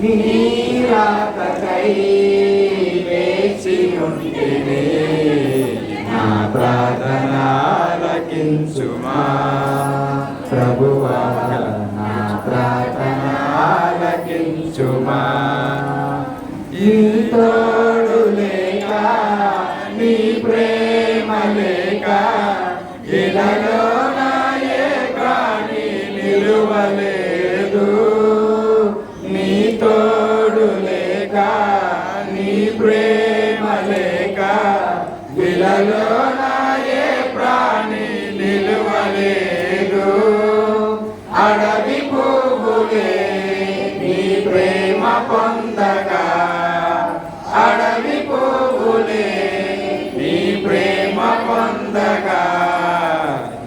నీరాకై వేచి ఉంటిని నా ప్రార్థన ఆలకించుమా ప్రభువా నా ప్రార్థన ఆలకించుమా లేక నీ ప్రేమ లేక ఇలాలో లేదు నీ తోడు లేక నీ ప్రేమ లేక విలలో నా ఏ ప్రాణి నిలువలేదు. అడవి పువ్వులే నీ ప్రేమ పొందగా. అడవి పువ్వులే నీ ప్రేమ పొందగా.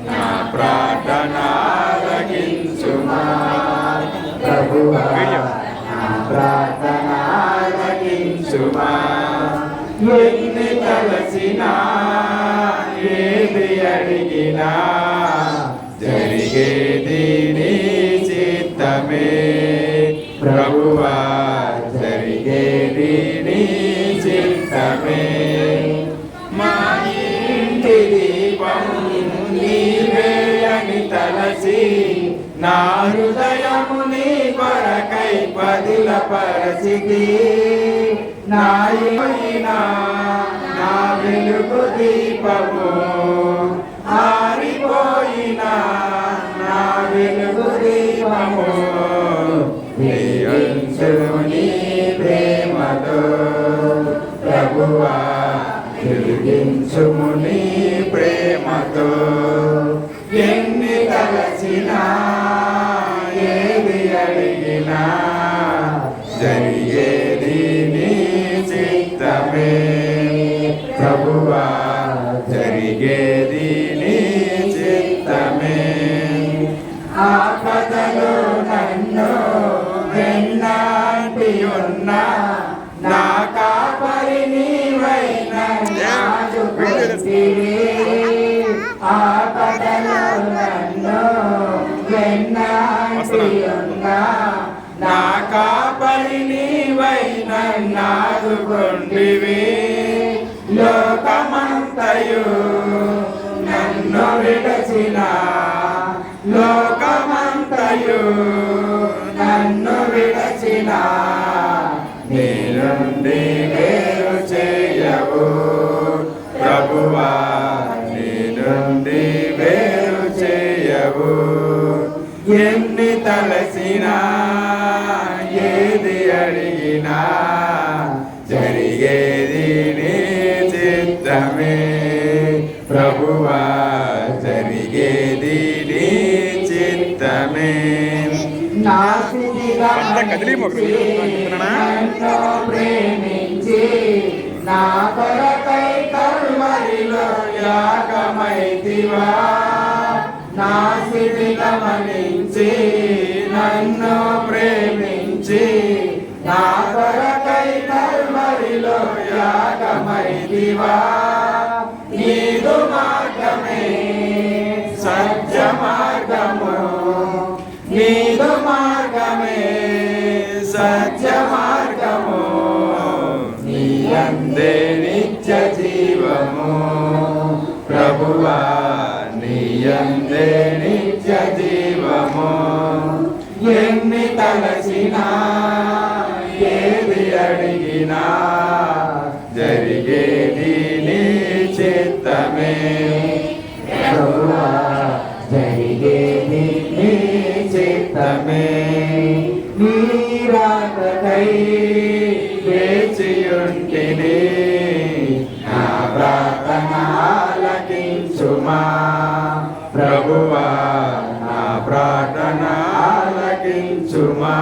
నా ప్రార్థన ఆలకించుమా ప్రభువా నా ప్రార్థన ఆలకించుమా ఎన్ని తలసినా ఏది అడిగినా జరిగేది నీ చిత్తమే ప్రభువా జరిగేది నీ చిత్తమే మా ఇంటి దీపం నీవే అని తలసి నా హృదయము నీ కొరకై పదిల పరిస్థితి నాయనా నా వెలుగు దీపము ఆరిపోయినా నా వెలుగు దీపము నీ ప్రేమతో. ప్రభువా వెలిగించుము నీ ప్రేమతో. ఎన్ని తలచినా ప్రభువా జరిగేది నీ చిత్తమే. ఆపదలో నన్ను వెన్నాటి ఉన్నా నా కాపరి నీవై నన్ను ఆపదలో నన్ను వెన్నాటి ఉన్నా నా కాపరి నీవై నన్నాదుకొండివి లోకమంతయు నన్ను విడచిన లోకమంతయు నన్ను విడచిన నీలుండి వేరు చేయవు. ప్రభువా నీలుండి వేరు చేయవు. ఎన్ని తలసినా చిత్తమే ప్రభువా జరిగేది నీ చిత్తమే. ప్రేమించి నా కొరకై కల్వరిలో యాగమైతివా. నా స్థితి గమనించి నన్ను ప్రేమించి నా కల్వరిలో యాగమైతివా నీదు మార్గమే సత్య మార్గము. నీదు మార్గమే సత్య మార్గము. నీ అందే నిత్య జీవము. ప్రభువా నీ అందే నిత్య జీవము. ఎన్ని తలసినా చిత్తమే ప్రభువా జరిగేది నీ చిత్తమే నీరాకై వేచియుంటిని నా ప్రార్థన ఆలకించుమా ప్రభువా నా ప్రార్థన ఆలకించుమా